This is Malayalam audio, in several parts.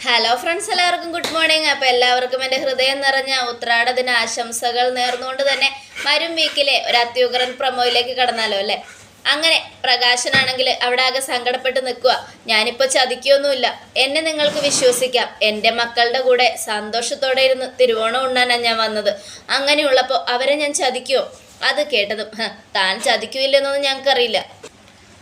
ഹലോ ഫ്രണ്ട്സ് എല്ലാവർക്കും ഗുഡ് മോർണിംഗ് അപ്പോൾ എല്ലാവർക്കും എന്റെ ഹൃദയം നിറഞ്ഞ ഉത്രാട ദിന ആശംസകൾ നേർന്നുകൊണ്ട് തന്നെ വരും വീക്കിലെ ഒരു അത്യുഗ്രൻ പ്രൊമോയിലേക്ക് കടന്നാലോ അല്ലേ? അങ്ങനെ പ്രകാശനാണെങ്കിൽ അവിടെ ആകെ സങ്കടപ്പെട്ട് നിൽക്കുക. ഞാനിപ്പോൾ ചതിക്കൊന്നുമില്ല. എന്നെ നിങ്ങൾക്ക് വിശ്വസിക്കാം. എന്റെ മക്കളുടെ കൂടെ സന്തോഷത്തോടെ ഇരുന്ന് തിരുവോണം ഉണ്ണാനാണ് ഞാൻ വന്നത്. അങ്ങനെയുള്ളപ്പോൾ അവരെ ഞാൻ ചതിക്കുമോ അത് കേട്ടതും "ഹ, താൻ ചതിക്കില്ലെന്നൊന്നും ഞങ്ങൾക്കറിയില്ല.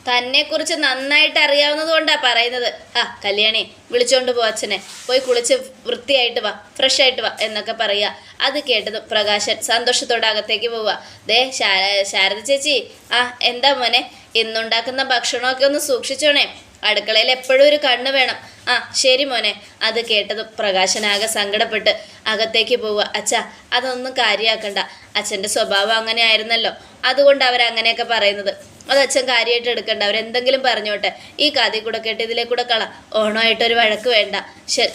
തന്നെ കുറിച്ച് നന്നായിട്ട് അറിയാവുന്നത് കൊണ്ടാ പറയുന്നത്. ആ കല്യാണി വിളിച്ചോണ്ട് പോ അച്ഛനെ. പോയി കുളിച്ച് വൃത്തിയായിട്ട് വാ ഫ്രഷ് ആയിട്ട് വാ എന്നൊക്കെ പറയുക. അത് കേട്ടത് പ്രകാശൻ സന്തോഷത്തോടെ അകത്തേക്ക് പോവുക. ദേ ശാര ശാരദ ചേച്ചി ആ എന്താ മോനെ? ഇന്നുണ്ടാക്കുന്ന ഭക്ഷണമൊക്കെ ഒന്ന് സൂക്ഷിച്ചോണേ. അടുക്കളയിൽ എപ്പോഴും ഒരു കണ്ണ് വേണം. ആ ശരി മോനെ. അത് കേട്ടത് പ്രകാശനാകെ സങ്കടപ്പെട്ട് അകത്തേക്ക് പോവുക. അച്ഛാ അതൊന്നും കാര്യമാക്കണ്ട അച്ഛന്റെ സ്വഭാവം അങ്ങനെ ആയിരുന്നല്ലോ. അതുകൊണ്ട് അവരങ്ങനെയൊക്കെ പറയുന്നത്. അത് അച്ഛൻ കാര്യമായിട്ട് എടുക്കണ്ട. അവരെന്തെങ്കിലും പറഞ്ഞോട്ടെ. ഈ കാതി കൂടെ കേട്ട് ഇതിലെ കൂടെ കള. ഓണമായിട്ടൊരു വഴക്ക് വേണ്ട.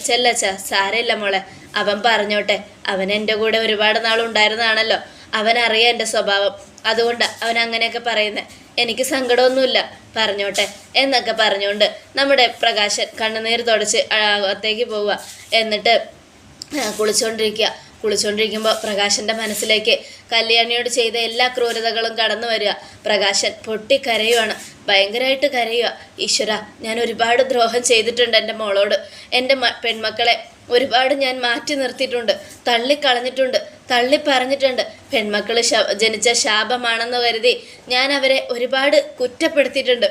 ചെല്ലച്ച സാരമില്ല മോളെ. അവൻ പറഞ്ഞോട്ടെ. അവൻ എന്റെ കൂടെ ഒരുപാട് നാളുണ്ടായിരുന്നതാണല്ലോ. അവനറിയാം എന്റെ സ്വഭാവം. അതുകൊണ്ടാണ് അവൻ അങ്ങനെയൊക്കെ പറയുന്നത് എനിക്ക് സങ്കടമൊന്നുമില്ല. പറഞ്ഞോട്ടെ എന്നൊക്കെ പറഞ്ഞുകൊണ്ട് നമ്മുടെ പ്രകാശൻ കണ്ണുനീർ തുടച്ച് അകത്തേക്ക് പോവുക. എന്നിട്ട് കുളിച്ചുകൊണ്ടിരിക്കുക കുളിച്ചുകൊണ്ടിരിക്കുമ്പോൾ പ്രകാശന്റെ മനസ്സിലേക്ക് കല്യാണിയോട് ചെയ്ത എല്ലാ ക്രൂരതകളും കടന്നു വരിക. പ്രകാശൻ പൊട്ടിക്കരയുവാണ്. ഭയങ്കരമായിട്ട് കരയുക. ഈശ്വര ഞാൻ ഒരുപാട് ദ്രോഹം ചെയ്തിട്ടുണ്ട് എന്റെ മോളോട്. എന്റെ പെൺമക്കളെ ഒരുപാട് ഞാൻ മാറ്റി നിർത്തിയിട്ടുണ്ട്. തള്ളിക്കളഞ്ഞിട്ടുണ്ട്. തള്ളി പറഞ്ഞിട്ടുണ്ട്. പെൺമക്കൾ ജനിച്ച ശാപമാണെന്ന് കരുതി ഞാൻ അവരെ ഒരുപാട് കുറ്റപ്പെടുത്തിയിട്ടുണ്ട്.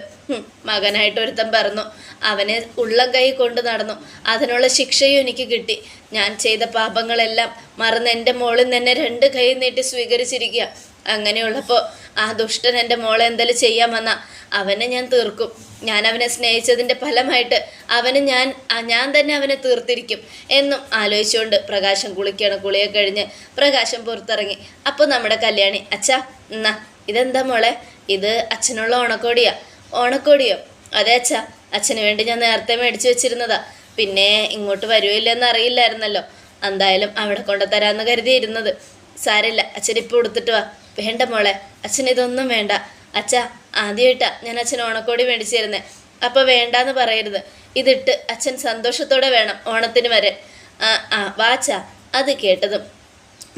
മകനായിട്ട് ഒരുത്തൻ പറഞ്ഞു. അവനെ ഉള്ളം കൈ കൊണ്ട് നടന്നു. അതിനുള്ള ശിക്ഷയും എനിക്ക് കിട്ടി. ഞാൻ ചെയ്ത പാപങ്ങളെല്ലാം മറന്ന് എന്റെ മോളിൽ തന്നെ രണ്ട് കൈ നീട്ടി സ്വീകരിച്ചിരിക്കുക. അങ്ങനെയുള്ളപ്പോൾ ആ ദുഷ്ടൻ എന്റെ മോളെ എന്തെങ്കിലും ചെയ്യാൻ വന്ന അവനെ ഞാൻ തീർക്കും. ഞാൻ അവനെ സ്നേഹിച്ചതിന്റെ ഫലമായിട്ട് അവന് ഞാൻ ഞാൻ തന്നെ അവനെ തീർത്തിരിക്കും എന്നും ആലോചിച്ചുകൊണ്ട് പ്രകാശം കുളിക്കുകയാണ്. കുളിയൊക്കെ കഴിഞ്ഞ് പ്രകാശം പുറത്തിറങ്ങി. അപ്പോൾ നമ്മുടെ കല്യാണി അച്ഛാ എന്നാ ഇതെന്താ മോളെ? ഇത് അച്ഛനുള്ള ഓണക്കോടിയാ. ഓണക്കോടിയോ? അതെ അച്ഛാ അച്ഛന് വേണ്ടി ഞാൻ നേരത്തെ മേടിച്ചു വെച്ചിരുന്നതാ. പിന്നെ ഇങ്ങോട്ട് വരുമില്ലെന്ന് അറിയില്ലായിരുന്നല്ലോ. എന്തായാലും അവിടെ കൊണ്ടുതരാമെന്ന് കരുതിയിരുന്നത്. സാരമില്ല അച്ഛൻ കൊടുത്തിട്ട് വാ. വേണ്ട മോളെ അച്ഛന് ഇതൊന്നും വേണ്ട. അച്ഛാ ആദ്യമായിട്ടാ ഞാൻ അച്ഛൻ ഓണക്കോടി മേടിച്ചു തരുന്നത് അപ്പോൾ വേണ്ടാന്ന് പറയരുത്. ഇതിട്ട് അച്ഛൻ സന്തോഷത്തോടെ വേണം ഓണത്തിന് വരെ ആ ആ വാച്ചാ അത് കേട്ടതും.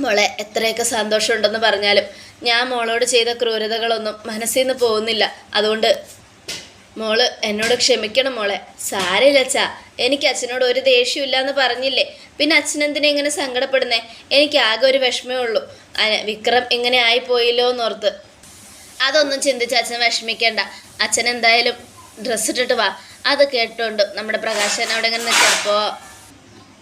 മോളെ എത്രയൊക്കെ സന്തോഷമുണ്ടെന്ന് പറഞ്ഞാലും ഞാൻ മോളോട് ചെയ്ത ക്രൂരതകളൊന്നും മനസ്സിൽ നിന്ന് പോകുന്നില്ല. അതുകൊണ്ട് മോൾ എന്നോട് ക്ഷമിക്കണം മോളെ. സാരമില്ല അച്ഛാ. എനിക്ക് അച്ഛനോട് ഒരു ദേഷ്യമില്ല എന്ന് പറഞ്ഞില്ലേ? പിന്നെ അച്ഛനെന്തിനെ ഇങ്ങനെ സങ്കടപ്പെടുന്നേ? എനിക്ക് ആകെ ഒരു വിഷമേ ഉള്ളൂ. വിക്രം ഇങ്ങനെ ആയിപ്പോയില്ലോ എന്നോർത്ത്. അതൊന്നും ചിന്തിച്ച് അച്ഛൻ വിഷമിക്കേണ്ട. അച്ഛൻ എന്തായാലും ഡ്രസ്സ് ഇട്ടിട്ട് വാ. അത് കേട്ടോണ്ട് നമ്മുടെ പ്രകാശൻ അവിടെ ഇങ്ങനെ നിൽക്കപ്പോൾ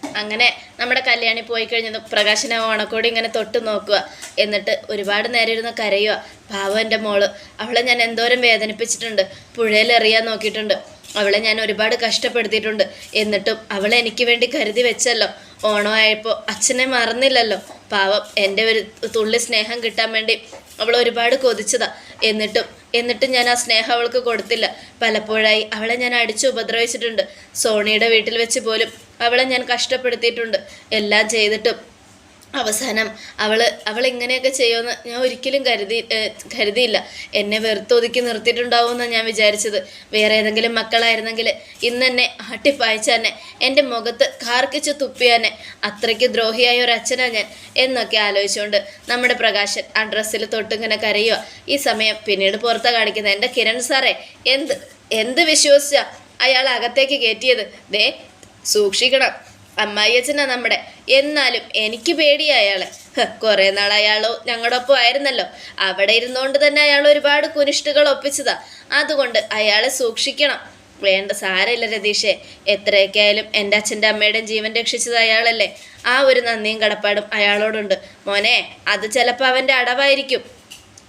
അങ്ങനെ നമ്മുടെ കല്യാണി പോയി കഴിഞ്ഞത് പ്രകാശന ഓണക്കോടി ഇങ്ങനെ തൊട്ട് നോക്കുക. എന്നിട്ട് ഒരുപാട് നേരം ഇരുന്ന് കരയുക പാവം എന്റെ മോൾ. അവളെ ഞാൻ എന്തോരം വേദനിപ്പിച്ചിട്ടുണ്ട്. പുഴയിലെറിയാൻ നോക്കിയിട്ടുണ്ട്. അവളെ ഞാൻ ഒരുപാട് കഷ്ടപ്പെടുത്തിയിട്ടുണ്ട്. എന്നിട്ടും അവളെ എനിക്ക് വേണ്ടി കരുതി വെച്ചല്ലോ. ഓണമായപ്പോൾ അച്ഛനെ മറന്നില്ലല്ലോ. പാവം എന്റെ ഒരു തുള്ളി സ്നേഹം കിട്ടാൻ വേണ്ടി അവൾ ഒരുപാട് കൊതിച്ചതാ. എന്നിട്ടും എന്നിട്ടും ഞാൻ ആ സ്നേഹം അവൾക്ക് കൊടുത്തില്ല. പലപ്പോഴായി അവളെ ഞാൻ അടിച്ചു ഉപദ്രവിച്ചിട്ടുണ്ട്. സോണിയുടെ വീട്ടിൽ വെച്ച് പോലും അവളെ ഞാൻ കഷ്ടപ്പെടുത്തിയിട്ടുണ്ട്. എല്ലാം ചെയ്തിട്ടും. അവസാനം അവൾ അവൾ ഇങ്ങനെയൊക്കെ ചെയ്യുമെന്ന് ഞാൻ ഒരിക്കലും കരുതി കരുതിയില്ല. എന്നെ വെറുത്തൊതുക്കി നിർത്തിയിട്ടുണ്ടാവുമെന്നാണ് ഞാൻ വിചാരിച്ചത്. വേറെ ഏതെങ്കിലും മക്കളായിരുന്നെങ്കിൽ ഇന്ന് എന്നെ ആട്ടിപ്പായച്ച തന്നെ എന്റെ മുഖത്ത് കാർക്കിച്ച് തുപ്പിയാനെ അത്രയ്ക്ക് ദ്രോഹിയായ ഒരു അച്ഛനാണ് ഞാൻ എന്നൊക്കെ ആലോചിച്ചുകൊണ്ട് നമ്മുടെ പ്രകാശൻ ആ ഡ്രസ്സിൽ തൊട്ടിങ്ങനെ കരയുക ഈ സമയം പിന്നീട് പുറത്താണ് കാണിക്കുന്നത് എന്റെ കിരൺ സാറേ എന്ത് എന്ത് വിശ്വസിച്ചാ അയാൾ അകത്തേക്ക് കയറ്റിയത്? ദേ സൂക്ഷിക്കണം. അമ്മായിയച്ഛനാ നമ്മുടെ. എന്നാലും എനിക്ക് പേടിയാ അയാളെ കുറേ നാൾ അയാളോ ഞങ്ങളുടെ ഒപ്പം ആയിരുന്നല്ലോ. അവിടെ ഇരുന്നുകൊണ്ട് തന്നെ അയാൾ ഒരുപാട് കുനിഷ്ടുകൾ ഒപ്പിച്ചതാ. അതുകൊണ്ട് അയാളെ സൂക്ഷിക്കണം. വേണ്ട സാരമില്ല രതീഷേ. എത്രയൊക്കെ ആയാലും എന്റെ അച്ഛന്റെ അമ്മയുടെയും ജീവൻ രക്ഷിച്ചത് അയാളല്ലേ. ആ ഒരു നന്ദിയും കടപ്പാടും അയാളോടുണ്ട്. മോനെ അത് ചിലപ്പോൾ അവന്റെ അടവായിരിക്കും.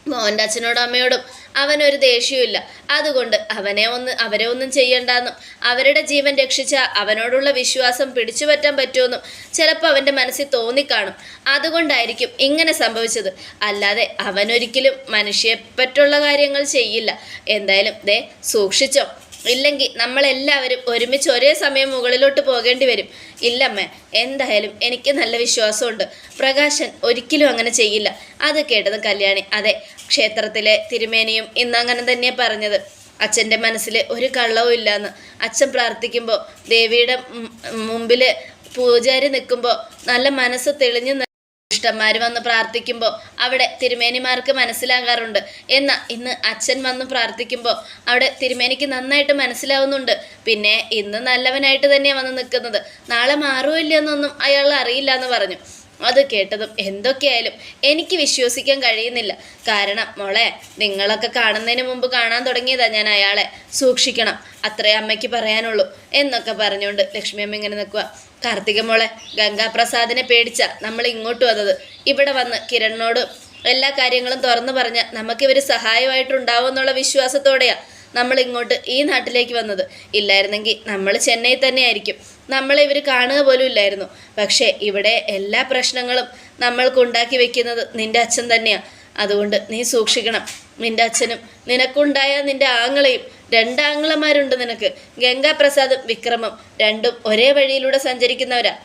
മോന്റെ അച്ഛനോടും അമ്മയോടും അവനൊരു ദേഷ്യവുമില്ല. അതുകൊണ്ട് അവനെ ഒന്ന് അവരെ ഒന്നും ചെയ്യണ്ടെന്നും അവരുടെ ജീവൻ രക്ഷിച്ച അവനോടുള്ള വിശ്വാസം പിടിച്ചു പറ്റാൻ പറ്റുമെന്നും ചിലപ്പോൾ അവന്റെ മനസ്സിൽ തോന്നിക്കാണും. അതുകൊണ്ടായിരിക്കും ഇങ്ങനെ സംഭവിച്ചത്. അല്ലാതെ അവനൊരിക്കലും മനുഷ്യപ്പറ്റുള്ള കാര്യങ്ങൾ ചെയ്യില്ല. എന്തായാലും ദേ സൂക്ഷിച്ചോ. ഇല്ലെങ്കിൽ നമ്മളെല്ലാവരും ഒരുമിച്ച് ഒരേ സമയം മുകളിലോട്ട് പോകേണ്ടി വരും. ഇല്ലമ്മേ എന്തായാലും എനിക്ക് നല്ല വിശ്വാസമുണ്ട്. പ്രകാശൻ ഒരിക്കലും അങ്ങനെ ചെയ്യില്ല. അത് കേട്ടത് കല്യാണി. അതെ ക്ഷേത്രത്തിലെ തിരുമേനിയും ഇന്ന് അങ്ങനെ തന്നെയാണ് പറഞ്ഞത്. അച്ഛന്റെ മനസ്സിൽ ഒരു കള്ളവും ഇല്ലയെന്ന് അച്ഛൻ പ്രാർത്ഥിക്കുമ്പോൾ ദേവിയുടെ മുമ്പിൽ പൂജാരി നിൽക്കുമ്പോൾ നല്ല മനസ്സ് തെളിഞ്ഞു ഇഷ്ടന്മാർ വന്ന് പ്രാർത്ഥിക്കുമ്പോൾ അവിടെ തിരുമേനിമാർക്ക് മനസ്സിലാകാറുണ്ട്. എന്നാൽ ഇന്ന് അച്ഛൻ വന്ന് പ്രാർത്ഥിക്കുമ്പോൾ അവിടെ തിരുമേനിക്ക് നന്നായിട്ട് മനസ്സിലാവുന്നുണ്ട്. പിന്നെ ഇന്ന് നല്ലവനായിട്ട് തന്നെയാണ് വന്ന് നിൽക്കുന്നത്. നാളെ മാറുമില്ല എന്നൊന്നും അയാൾ അറിയില്ല എന്ന് പറഞ്ഞു. അത് കേട്ടതും എന്തൊക്കെയായാലും എനിക്ക് വിശ്വസിക്കാൻ കഴിയുന്നില്ല. കാരണം മോളെ നിങ്ങളൊക്കെ കാണുന്നതിന് മുമ്പ് കാണാൻ തുടങ്ങിയതാ ഞാൻ അയാളെ. സൂക്ഷിക്കണം അത്രേ അമ്മയ്ക്ക് പറയാനുള്ളൂ എന്നൊക്കെ പറഞ്ഞുകൊണ്ട് ലക്ഷ്മി അമ്മ ഇങ്ങനെ നിൽക്കുക കാർത്തിക മോളെ ഗംഗാപ്രസാദിനെ പേടിച്ച നമ്മൾ ഇങ്ങോട്ട് വന്നത്. ഇവിടെ വന്ന് കിരണിനോട് എല്ലാ കാര്യങ്ങളും തുറന്നു പറഞ്ഞ നമുക്കിവർ സഹായമായിട്ടുണ്ടാവും എന്നുള്ള വിശ്വാസത്തോടെയാ നമ്മൾ ഇങ്ങോട്ട് ഈ നാട്ടിലേക്ക് വന്നത്. ഇല്ലായിരുന്നെങ്കിൽ നമ്മൾ ചെന്നൈ തന്നെയായിരിക്കും. നമ്മളെ ഇവർ കാണുക പോലും ഇല്ലായിരുന്നു. പക്ഷേ ഇവിടെ എല്ലാ പ്രശ്നങ്ങളും നമ്മൾക്കുണ്ടാക്കി വെക്കുന്നത് നിന്റെ അച്ഛൻ തന്നെയാണ് അതുകൊണ്ട് നീ സൂക്ഷിക്കണം. നിന്റെ അച്ഛനും നിനക്കുണ്ടായ നിന്റെ ആങ്ങളെയും രണ്ട് ആങ്ങളമാരുണ്ട് നിനക്ക്. ഗംഗാപ്രസാദും വിക്രമും രണ്ടും ഒരേ വഴിയിലൂടെ സഞ്ചരിക്കുന്നവരാ.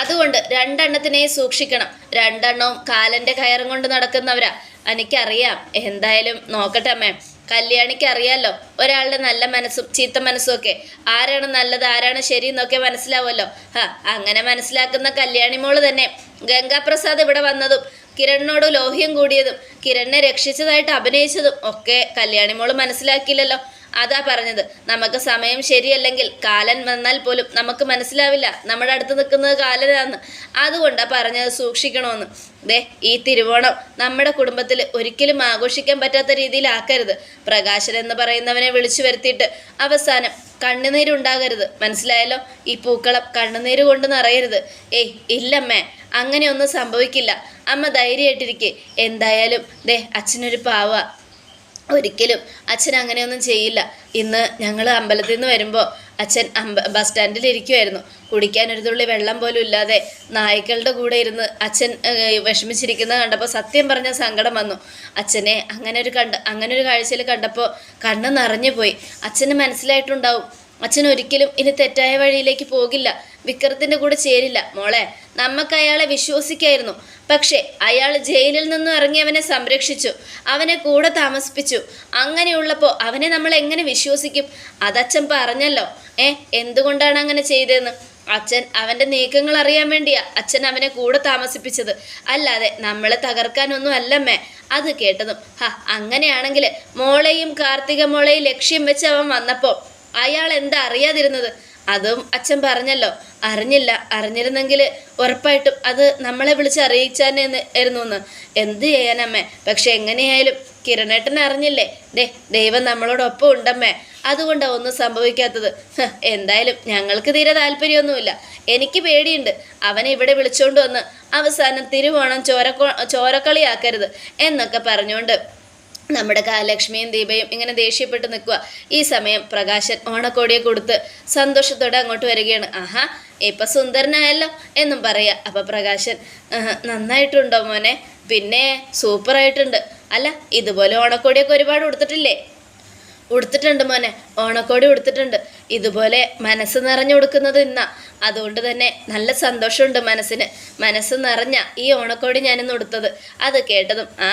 അതുകൊണ്ട് രണ്ടെണ്ണത്തിനെയും സൂക്ഷിക്കണം. രണ്ടെണ്ണവും കാലന്റെ കയറും കൊണ്ട് നടക്കുന്നവരാ. എനിക്കറിയാം. എന്തായാലും നോക്കട്ടെ അമ്മേ. കല്യാണിക്ക് അറിയാലോ ഒരാളുടെ നല്ല മനസ്സും ചീത്ത മനസ്സും ഒക്കെ. ആരാണ് നല്ലത് ആരാണ് ശരി എന്നൊക്കെ മനസ്സിലാവുമല്ലോ. ഹാ അങ്ങനെ മനസ്സിലാക്കുന്ന കല്യാണി മോൾ തന്നെ. ഗംഗാപ്രസാദ് ഇവിടെ വന്നതും കിരണിനോട് ലോഹ്യം കൂടിയതും കിരണിനെ രക്ഷിച്ചതായിട്ട് അഭിനയിച്ചതും ഒക്കെ കല്യാണി മോൾ മനസ്സിലാക്കിയില്ലല്ലോ. അതാ പറഞ്ഞത്. നമുക്ക് സമയം ശരിയല്ലെങ്കിൽ കാലൻ വന്നാൽ പോലും നമുക്ക് മനസ്സിലാവില്ല. നമ്മുടെ അടുത്ത് നിൽക്കുന്നത് കാലനാന്ന്. അതുകൊണ്ടാ പറഞ്ഞത് സൂക്ഷിക്കണമെന്ന് ദേ ഈ തിരുവോണം നമ്മുടെ കുടുംബത്തിൽ ഒരിക്കലും ആഘോഷിക്കാൻ പറ്റാത്ത രീതിയിലാക്കരുത്. പ്രകാശൻ എന്ന് പറയുന്നവനെ വിളിച്ചു വരുത്തിയിട്ട് അവസാനം കണ്ണുനീരുണ്ടാകരുത്. മനസ്സിലായല്ലോ? ഈ പൂക്കളം കണ്ണുനീര് കൊണ്ട് നിറയരുത്. ഏയ് ഇല്ലമ്മേ. അങ്ങനെയൊന്നും സംഭവിക്കില്ല. അമ്മ ധൈര്യമായിട്ടിരിക്കെ. എന്തായാലും ദേ അച്ഛനൊരു പാവ. ഒരിക്കലും അച്ഛൻ അങ്ങനെയൊന്നും ചെയ്യില്ല. ഇന്ന് ഞങ്ങൾ അമ്പലത്തിൽ നിന്ന് വരുമ്പോൾ അച്ഛൻ അമ്പ ബസ് സ്റ്റാൻഡിൽ ഇരിക്കുമായിരുന്നു കുടിക്കാൻ ഒരു തുള്ളി വെള്ളം പോലും ഇല്ലാതെ നായ്ക്കളുടെ കൂടെ ഇരുന്ന് അച്ഛൻ വിഷമിച്ചിരിക്കുന്നത് കണ്ടപ്പോൾ സത്യം പറഞ്ഞ സങ്കടം വന്നു. അച്ഛനെ അങ്ങനെ ഒരു കണ്ട അങ്ങനെ ഒരു കാഴ്ചയിൽ കണ്ടപ്പോൾ കണ്ണ് നിറഞ്ഞു പോയി. അച്ഛന് മനസ്സിലായിട്ടുണ്ടാവും. അച്ഛൻ ഒരിക്കലും ഇനി തെറ്റായ വഴിയിലേക്ക് പോകില്ല. വിക്രത്തിന്റെ കൂടെ ചേരില്ല. മോളെ നമുക്ക് അയാളെ വിശ്വസിക്കായിരുന്നു. പക്ഷേ അയാൾ ജയിലിൽ നിന്നും ഇറങ്ങി അവനെ സംരക്ഷിച്ചു. അവനെ കൂടെ താമസിപ്പിച്ചു. അങ്ങനെയുള്ളപ്പോൾ അവനെ നമ്മൾ എങ്ങനെ വിശ്വസിക്കും? അതച്ഛൻ പറഞ്ഞല്ലോ. ഏ എന്തുകൊണ്ടാണ് അങ്ങനെ ചെയ്തതെന്ന്? അച്ഛൻ അവന്റെ നീക്കങ്ങൾ അറിയാൻ വേണ്ടിയാ അച്ഛൻ അവനെ കൂടെ താമസിപ്പിച്ചത്. അല്ലാതെ നമ്മളെ തകർക്കാനൊന്നും അല്ലമ്മേ. അത് കേട്ടതും ഹ അങ്ങനെയാണെങ്കിൽ മോളെയും കാർത്തിക മോളെയും ലക്ഷ്യം വെച്ച് അവൻ വന്നപ്പോൾ അയാൾ എന്താ അറിയാതിരുന്നത്? അതും അച്ഛൻ പറഞ്ഞല്ലോ. അറിഞ്ഞില്ല. അറിഞ്ഞിരുന്നെങ്കിൽ ഉറപ്പായിട്ടും അത് നമ്മളെ വിളിച്ച് അറിയിച്ചാന്നെ ആയിരുന്നു എന്ന്. എന്ത് ചെയ്യാനമ്മേ? പക്ഷെ എങ്ങനെയായാലും കിരണേട്ടൻ അറിഞ്ഞില്ലേ? ദേ ദൈവം നമ്മളോടൊപ്പം ഉണ്ടമ്മേ. അതുകൊണ്ടാണ് ഒന്നും സംഭവിക്കാത്തത്. എന്തായാലും ഞങ്ങൾക്ക് തീരെ താല്പര്യമൊന്നുമില്ല. എനിക്ക് പേടിയുണ്ട്. അവനെ ഇവിടെ വിളിച്ചോണ്ട് വന്ന് അവസാനം തിരുവോണം ചോരക്കോ ചോരക്കളിയാക്കരുത് എന്നൊക്കെ പറഞ്ഞുകൊണ്ട് നമ്മുടെ ലക്ഷ്മിയും ദീപയും ഇങ്ങനെ ദേഷ്യപ്പെട്ട് നിൽക്കുക. ഈ സമയം പ്രകാശൻ ഓണക്കോടിയെ കൊടുത്ത് സന്തോഷത്തോടെ അങ്ങോട്ട് വരികയാണ്. ആഹാ ഇപ്പം സുന്ദരനായല്ലോ എന്നും പറയുക അപ്പം പ്രകാശൻ "ആഹ്, നന്നായിട്ടുണ്ടോ മോനെ? പിന്നെ സൂപ്പറായിട്ടുണ്ട്. അല്ല ഇതുപോലെ ഓണക്കോടിയൊക്കെ ഒരുപാട് കൊടുത്തിട്ടില്ലേ? ഉടുത്തിട്ടുണ്ട് മോനെ. ഓണക്കോടി ഉടുത്തിട്ടുണ്ട്. ഇതുപോലെ മനസ്സ് നിറഞ്ഞു കൊടുക്കുന്നത് ഇന്നാ. അതുകൊണ്ട് തന്നെ നല്ല സന്തോഷമുണ്ട് മനസ്സിന്. മനസ്സ് നിറഞ്ഞ ഈ ഓണക്കോടി ഞാനിന്ന് ഉടുത്തത്. അത് കേട്ടതും ആ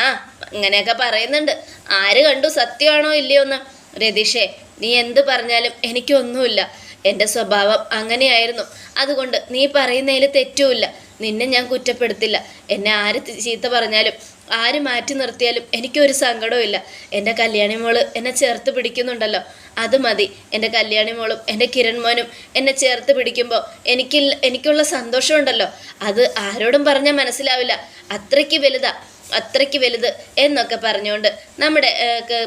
അങ്ങനെയൊക്കെ പറയുന്നുണ്ട്. ആര് കണ്ടു? സത്യമാണോ ഇല്ലയോ എന്ന്? രതീഷേ നീ എന്ത് പറഞ്ഞാലും എനിക്കൊന്നുമില്ല. എന്റെ സ്വഭാവം അങ്ങനെയായിരുന്നു. അതുകൊണ്ട് നീ പറയുന്നതിൽ തെറ്റുമില്ല. നിന്നെ ഞാൻ കുറ്റപ്പെടുത്തില്ല. എന്നെ ആര് ചീത്ത പറഞ്ഞാലും ആര് മാറ്റി നിർത്തിയാലും എനിക്കൊരു സങ്കടവും ഇല്ല. എന്റെ കല്യാണി മോൾ എന്നെ ചേർത്ത് പിടിക്കുന്നുണ്ടല്ലോ. അത് മതി. എന്റെ കല്യാണി മോളും എന്റെ കിരൺ മോനും എന്നെ ചേർത്ത് പിടിക്കുമ്പോൾ എനിക്ക് എനിക്കുള്ള സന്തോഷമുണ്ടല്ലോ. അത് ആരോടും പറഞ്ഞാൽ മനസ്സിലാവില്ല. അത്രയ്ക്ക് വലുതാ അത്രയ്ക്ക് വലുത് എന്നൊക്കെ പറഞ്ഞുകൊണ്ട് നമ്മുടെ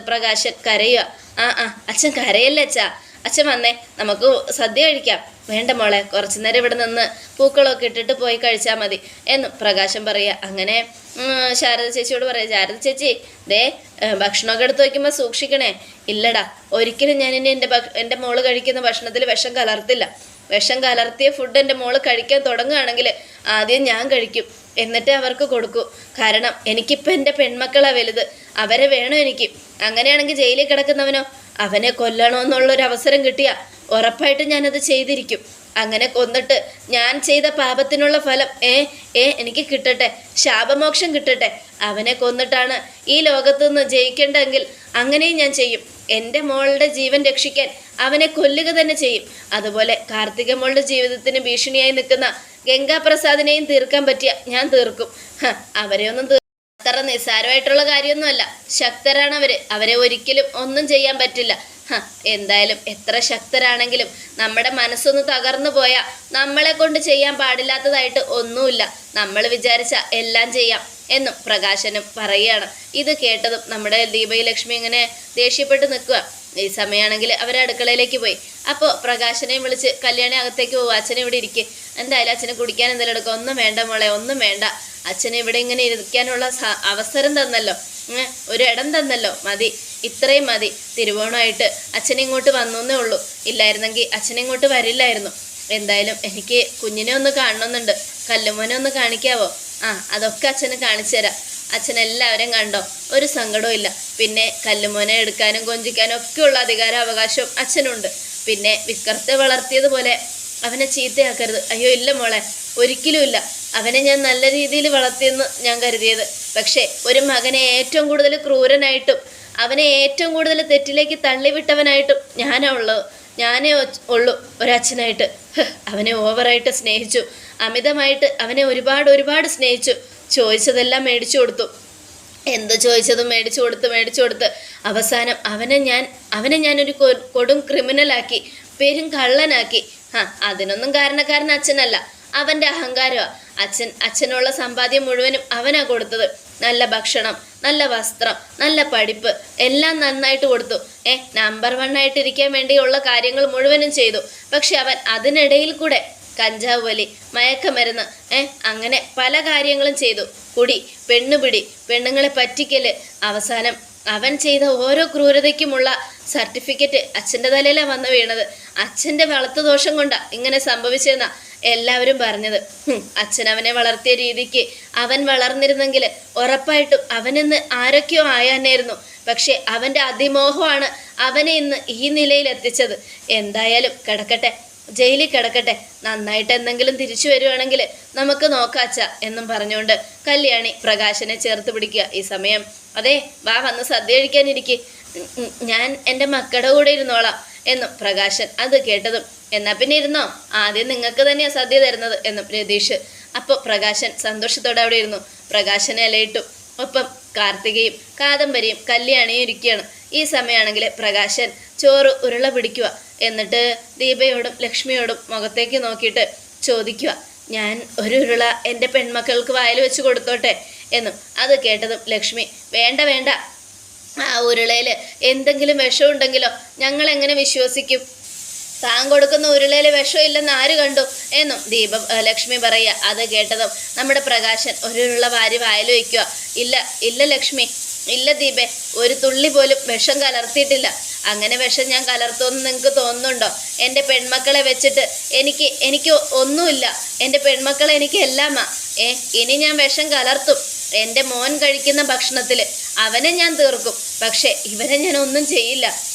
പ്രകാശൻ കരയുക ആ ആ അച്ഛൻ കരയല്ലേ അച്ഛാ? അച്ഛൻ വന്നേ നമുക്ക് സദ്യ കഴിക്കാം. വേണ്ട മോളെ കുറച്ചു നേരം ഇവിടെ നിന്ന് പൂക്കളൊക്കെ ഇട്ടിട്ട് പോയി കഴിച്ചാൽ മതി. എന്ന് പ്രകാശം പറയുക. അങ്ങനെ ശാരദ ചേച്ചിയോട് പറയാം ശാരദ ചേച്ചി ദേ ഭക്ഷണമൊക്കെ എടുത്ത് വയ്ക്കുമ്പോൾ സൂക്ഷിക്കണേ. ഇല്ലടാ ഒരിക്കലും ഞാൻ ഇനി എന്റെ എന്റെ മോൾ കഴിക്കുന്ന ഭക്ഷണത്തിൽ വിഷം കലർത്തില്ല. വിഷം കലർത്തിയ ഫുഡ് എന്റെ മോൾ കഴിക്കാൻ തുടങ്ങുകയാണെങ്കിൽ ആദ്യം ഞാൻ കഴിക്കും. എന്നിട്ട് അവർക്ക് കൊടുക്കൂ. കാരണം എനിക്കിപ്പോൾ എന്റെ പെൺമക്കളെ വലുത്. അവരെ വേണം എനിക്ക്. അങ്ങനെയാണെങ്കിൽ ജയിലിൽ കിടക്കുന്നവനോ? അവനെ കൊല്ലണമെന്നുള്ളൊരു അവസരം കിട്ടിയാൽ ഉറപ്പായിട്ടും ഞാനത് ചെയ്തിരിക്കും. അങ്ങനെ കൊന്നിട്ട് ഞാൻ ചെയ്ത പാപത്തിനുള്ള ഫലം ഏ ഏ എനിക്ക് കിട്ടട്ടെ. ശാപമോക്ഷം കിട്ടട്ടെ. അവനെ കൊന്നിട്ടാണ് ഈ ലോകത്തു നിന്ന് ജയിക്കേണ്ടതെങ്കിൽ അങ്ങനെയും ഞാൻ ചെയ്യും. എന്റെ മോളുടെ ജീവൻ രക്ഷിക്കാൻ അവനെ കൊല്ലുക തന്നെ ചെയ്യും. അതുപോലെ കാർത്തിക മോളുടെ ജീവിതത്തിന് ഭീഷണിയായി നിൽക്കുന്ന ഗംഗാപ്രസാദിനെയും തീർക്കാൻ പറ്റിയ ഞാൻ തീർക്കും. അവരെ ഒന്നും അത്ര നിസ്സാരമായിട്ടുള്ള കാര്യമൊന്നുമല്ല. ശക്തരാണ് അവർ. അവരെ ഒരിക്കലും ഒന്നും ചെയ്യാൻ പറ്റില്ല. എന്തായാലും എത്ര ശക്തരാണെങ്കിലും നമ്മുടെ മനസ്സൊന്ന് തകർന്നു പോയാൽ നമ്മളെ കൊണ്ട് ചെയ്യാൻ പാടില്ലാത്തതായിട്ട് ഒന്നുമില്ല. നമ്മൾ വിചാരിച്ച എല്ലാം ചെയ്യാം എന്നും പ്രകാശനും പറയുകയാണ്. ഇത് കേട്ടതും നമ്മുടെ ദീപയി ലക്ഷ്മി ഇങ്ങനെ ദേഷ്യപ്പെട്ട് നിൽക്കുക. ഈ സമയമാണെങ്കിൽ അവർ അടുക്കളയിലേക്ക് പോയി. അപ്പോൾ പ്രകാശനെയും വിളിച്ച് കല്യാണി അകത്തേക്ക് പോകും അച്ഛനെ ഇവിടെ ഇരിക്കുക എന്തായാലും അച്ഛനെ കുടിക്കാൻ എന്തെങ്കിലും എടുക്കുക ഒന്നും വേണ്ട മോളെ ഒന്നും വേണ്ട. അച്ഛനെ ഇവിടെ ഇങ്ങനെ ഇരിക്കാനുള്ള അവസരം തന്നല്ലോ. ഒരു ഇടം തന്നല്ലോ. മതി. ഇത്രയും മതി. തിരുവോണമായിട്ട് അച്ഛനെ ഇങ്ങോട്ട് വന്നേ ഉള്ളൂ. ഇല്ലായിരുന്നെങ്കിൽ അച്ഛനെ ഇങ്ങോട്ട് വരില്ലായിരുന്നു. എന്തായാലും എനിക്ക് കുഞ്ഞിനെ ഒന്ന് കാണണമെന്നുണ്ട്. കല്ലുമോനെ ഒന്ന് കാണിക്കാവോ? ആ അതൊക്കെ അച്ഛന് കാണിച്ചു തരാം അച്ഛൻ എല്ലാവരും കണ്ടോ? ഒരു സങ്കടവും ഇല്ല. പിന്നെ കല്ലുമോനെ എടുക്കാനും കൊഞ്ചിക്കാനും ഒക്കെയുള്ള അധികാര അവകാശവും അച്ഛനുണ്ട്. പിന്നെ വിക്രത്തെ വളർത്തിയതുപോലെ അവനെ ചീത്തയാക്കരുത്. അയ്യോ ഇല്ല മോളെ. ഒരിക്കലും ഇല്ല. അവനെ ഞാൻ നല്ല രീതിയിൽ വളർത്തിയെന്ന് ഞാൻ കരുതിയത്. പക്ഷേ ഒരു മകനെ ഏറ്റവും കൂടുതൽ ക്രൂരനായിട്ടും അവനെ ഏറ്റവും കൂടുതൽ തെറ്റിലേക്ക് തള്ളിവിട്ടവനായിട്ടും ഞാനാ ഉള്ളത് ഞാനേ ഉള്ളു ഒരച്ഛനായിട്ട്. അവനെ ഓവറായിട്ട് സ്നേഹിച്ചു. അമിതമായിട്ട് അവനെ ഒരുപാട് ഒരുപാട് സ്നേഹിച്ചു. ചോദിച്ചതെല്ലാം മേടിച്ചു കൊടുത്തു. എന്ത് ചോദിച്ചതും മേടിച്ചു കൊടുത്ത് മേടിച്ചു കൊടുത്ത്. അവസാനം അവനെ ഞാൻ അവനെ ഞാനൊരു കൊടും ക്രിമിനലാക്കി പേരും കള്ളനാക്കി. ആ അതിനൊന്നും കാരണക്കാരൻ അച്ഛനല്ല. അവന്റെ അഹങ്കാരമാണ് അച്ഛൻ അച്ഛനുള്ള സമ്പാദ്യം മുഴുവനും അവനാ കൊടുത്തത്. നല്ല ഭക്ഷണം നല്ല വസ്ത്രം നല്ല പഠിപ്പ് എല്ലാം നന്നായിട്ട് കൊടുത്തു. ഏ നമ്പർ വൺ ആയിട്ടിരിക്കാൻ വേണ്ടിയുള്ള കാര്യങ്ങൾ മുഴുവനും ചെയ്തു. പക്ഷെ അവൻ അതിനിടയിൽ കൂടെ കഞ്ചാവ് വലി മയക്കമരുന്ന് ഏ അങ്ങനെ പല കാര്യങ്ങളും ചെയ്തു. കുടി പെണ്ണുപിടി പെണ്ണുങ്ങളെ പറ്റിക്കൽ. അവസാനം അവൻ ചെയ്ത ഓരോ ക്രൂരതയ്ക്കുമുള്ള സർട്ടിഫിക്കറ്റ് അച്ഛന്റെ തലയിലാണ് വന്ന് വീണത്. അച്ഛന്റെ വളർത്തുദോഷം കൊണ്ടാ ഇങ്ങനെ സംഭവിച്ചതെന്നാ എല്ലാവരും പറഞ്ഞത്. അച്ഛൻ അവനെ വളർത്തിയ രീതിക്ക് അവൻ വളർന്നിരുന്നെങ്കിൽ ഉറപ്പായിട്ടും അവനിന്ന് ആരൊക്കെയോ ആയാനായിരുന്നു. പക്ഷെ അവന്റെ അതിമോഹമാണ് അവനെ ഇന്ന് ഈ നിലയിൽ എത്തിച്ചത് എന്തായാലും കിടക്കട്ടെ. ജയിലിൽ കിടക്കട്ടെ. നന്നായിട്ട് എന്തെങ്കിലും തിരിച്ചു വരുവാണെങ്കിൽ നമുക്ക് നോക്കാച്ച എന്നും പറഞ്ഞുകൊണ്ട് കല്യാണി പ്രകാശനെ ചേർത്ത് പിടിക്കുക ഈ സമയം. അതെ വാ വന്ന് സദ്യ കഴിക്കാനിരിക്കെ ഞാൻ എന്റെ മക്കളുടെ കൂടെ ഇരുന്നോളാം എന്നും പ്രകാശൻ അത് കേട്ടതും. എന്നാ പിന്നെ ഇരുന്നോ? ആദ്യം നിങ്ങൾക്ക് തന്നെയാ സദ്യ തരുന്നത് എന്നും രതീഷ്. അപ്പോൾ പ്രകാശൻ സന്തോഷത്തോടെ അവിടെ ഇരുന്നു. പ്രകാശനെ ഇലയിട്ടു ഒപ്പം കാർത്തികയും കാദംബരിയും കല്യാണിയും ഇരിക്കുകയാണ്. ഈ സമയമാണെങ്കിൽ പ്രകാശൻ ചോറ് ഉരുള പിടിക്കുക എന്നിട്ട് ദീപയോടും ലക്ഷ്മിയോടും മുഖത്തേക്ക് നോക്കിയിട്ട് ചോദിക്കുക ഞാൻ ഒരു ഉരുള എന്റെ പെൺമക്കൾക്ക് വായിൽ വെച്ച് കൊടുത്തോട്ടെ? എന്നും. അത് കേട്ടതും ലക്ഷ്മി വേണ്ട വേണ്ട. ആ ഉരുളയിൽ എന്തെങ്കിലും വിഷമുണ്ടെങ്കിലോ ഞങ്ങൾ എങ്ങനെ വിശ്വസിക്കും? താൻ കൊടുക്കുന്ന ഉരുളയിൽ വിഷമില്ലെന്ന് ആര് കണ്ടു? എന്നും ദീപ ലക്ഷ്മി പറയുക. അത് കേട്ടതും നമ്മുടെ പ്രകാശൻ ഒരു ഉരുള വാരി വായിൽ വയ്ക്കുക ഇല്ല ഇല്ല ലക്ഷ്മി ഇല്ല ദീപേ ഒരു തുള്ളി പോലും വിഷം കലർത്തിയിട്ടില്ല. അങ്ങനെ വിഷം ഞാൻ കലർത്തുമെന്ന് നിങ്ങൾക്ക് തോന്നുന്നുണ്ടോ? എന്റെ പെൺമക്കളെ വെച്ചിട്ട് എനിക്ക് എനിക്ക് ഒന്നുമില്ല. എന്റെ പെൺമക്കളെ എനിക്ക് എല്ലാമാ. ഏ ഇനി ഞാൻ വിഷം കലർത്തും. എന്റെ മോൻ കഴിക്കുന്ന ഭക്ഷണത്തിൽ അവനെ ഞാൻ തീർക്കും. പക്ഷേ ഇവനെ ഞാൻ ഒന്നും ചെയ്യില്ല.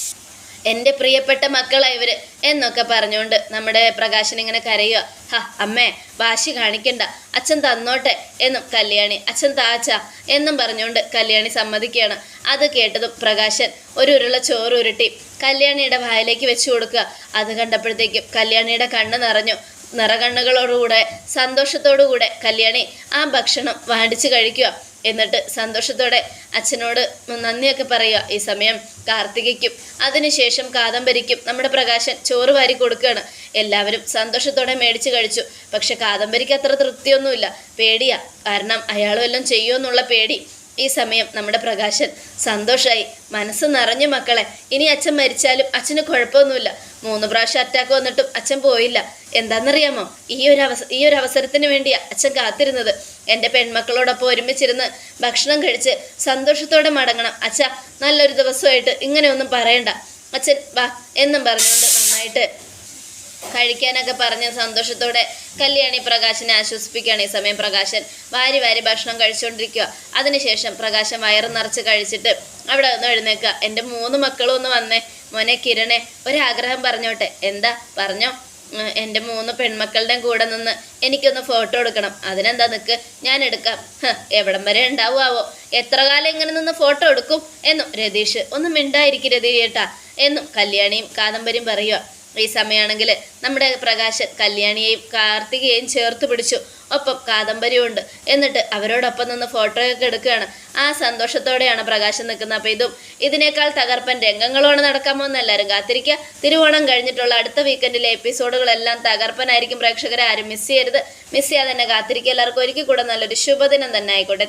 എന്റെ പ്രിയപ്പെട്ട മക്കളാ ഇവർ എന്നൊക്കെ പറഞ്ഞുകൊണ്ട് നമ്മുടെ പ്രകാശൻ ഇങ്ങനെ കരയുക. ഹ അമ്മേ വാശി കാണിക്കണ്ട. അച്ഛൻ തന്നോട്ടെ എന്നും കല്യാണി അച്ഛൻ താച്ച എന്നും പറഞ്ഞുകൊണ്ട് കല്യാണി സമ്മതിക്കുകയാണ്. അത് കേട്ടതും പ്രകാശൻ ഒരു ഉരുള ചോറ് ഉരുട്ടി കല്യാണിയുടെ വായിലേക്ക് വെച്ചു കൊടുക്കുക. അത് കണ്ടപ്പോഴത്തേക്കും കല്യാണിയുടെ കണ്ണ് നിറഞ്ഞു. നിറകണ്ണുകളോടുകൂടെ സന്തോഷത്തോടുകൂടെ കല്യാണി ആ ഭക്ഷണം വാടിച്ച് കഴിക്കുക. എന്നിട്ട് സന്തോഷത്തോടെ അച്ഛനോട് നന്ദിയൊക്കെ പറയുക. ഈ സമയം കാർത്തികയ്ക്കും അതിനുശേഷം കാദംബരിക്കും നമ്മുടെ പ്രകാശൻ ചോറ് വാരി കൊടുക്കുകയാണ്. എല്ലാവരും സന്തോഷത്തോടെ മേടിച്ച് കഴിച്ചു. പക്ഷെ കാദംബരിക്ക് അത്ര തൃപ്തിയൊന്നുമില്ല. പേടിയാ. കാരണം അയാൾ വല്ലതും ചെയ്യുമെന്നുള്ള പേടി. ഈ സമയം നമ്മുടെ പ്രകാശൻ സന്തോഷമായി മനസ്സ് നിറഞ്ഞു മക്കളെ. ഇനി അച്ഛൻ മരിച്ചാലും അച്ഛന് കുഴപ്പമൊന്നുമില്ല. മൂന്ന് പ്രാവശ്യം അറ്റാക്ക് വന്നിട്ടും അച്ഛൻ പോയില്ല. എന്താണെന്നറിയാമോ? ഈ ഒരു അവസ ഈ ഒരു അവസരത്തിന് വേണ്ടിയാ അച്ഛൻ കാത്തിരുന്നത്. എന്റെ പെൺമക്കളോടൊപ്പം ഒരുമിച്ചിരുന്ന് ഭക്ഷണം കഴിച്ച് സന്തോഷത്തോടെ മടങ്ങണം. അച്ഛ നല്ലൊരു ദിവസമായിട്ട് ഇങ്ങനെയൊന്നും പറയണ്ട. അച്ഛൻ വാ എന്നും പറഞ്ഞുകൊണ്ട് നന്നായിട്ട് കഴിക്കാനൊക്കെ പറഞ്ഞ് സന്തോഷത്തോടെ കല്യാണി പ്രകാശനെ ആശ്വസിപ്പിക്കുകയാണ് ഈ സമയം പ്രകാശൻ. വാരി വാരി ഭക്ഷണം കഴിച്ചുകൊണ്ടിരിക്കുക. അതിനുശേഷം പ്രകാശൻ വയറ് നിറച്ച് കഴിച്ചിട്ട് അവിടെ ഒന്ന് എഴുന്നേക്കുക എന്റെ മൂന്ന് മക്കളും ഒന്ന് വന്നേ. മോനെ കിരണേ ഒരാഗ്രഹം പറഞ്ഞോട്ടെ. എന്താ? പറഞ്ഞോ. എന്റെ മൂന്ന് പെൺമക്കളുടെയും കൂടെ നിന്ന് എനിക്കൊന്ന് ഫോട്ടോ എടുക്കണം. അതിനെന്താ നിൽക്ക് ഞാൻ എടുക്കാം. എവിടം വരെ ഉണ്ടാവുമാവോ? എത്ര കാലം ഇങ്ങനെ നിന്ന് ഫോട്ടോ എടുക്കും? എന്നും രതീഷ് ഒന്ന് മിണ്ടായിരിക്കും രതീഷ് ചേട്ടാ എന്നും കല്യാണിയും കാദംബരിയും പറയുക ഈ സമയമാണെങ്കിൽ നമ്മുടെ പ്രകാശൻ കല്യാണിയെയും കാർത്തികയെയും ചേർത്ത് പിടിച്ചു. ഒപ്പം കാദംബരിയും ഉണ്ട് എന്നിട്ട് അവരോടൊപ്പം നിന്ന് ഫോട്ടോയൊക്കെ എടുക്കുകയാണ്. ആ സന്തോഷത്തോടെയാണ് പ്രകാശൻ നിൽക്കുന്നത്. അപ്പോൾ ഇതും ഇതിനേക്കാൾ തകർപ്പൻ രംഗങ്ങളോട് നടക്കാൻ പോകുന്ന എല്ലാവരും കാത്തിരിക്കുക. തിരുവോണം കഴിഞ്ഞിട്ടുള്ള അടുത്ത വീക്കെൻഡിലെ എപ്പിസോഡുകളെല്ലാം തകർപ്പനായിരിക്കും പ്രേക്ഷകരെ. ആരും മിസ് ചെയ്യരുത്. മിസ് ചെയ്യാതെ തന്നെ കാത്തിരിക്കുക. എല്ലാവർക്കും ഒരിക്കൽ കൂടെ നല്ലൊരു ശുഭദിനം തന്നെ ആയിക്കോട്ടെ.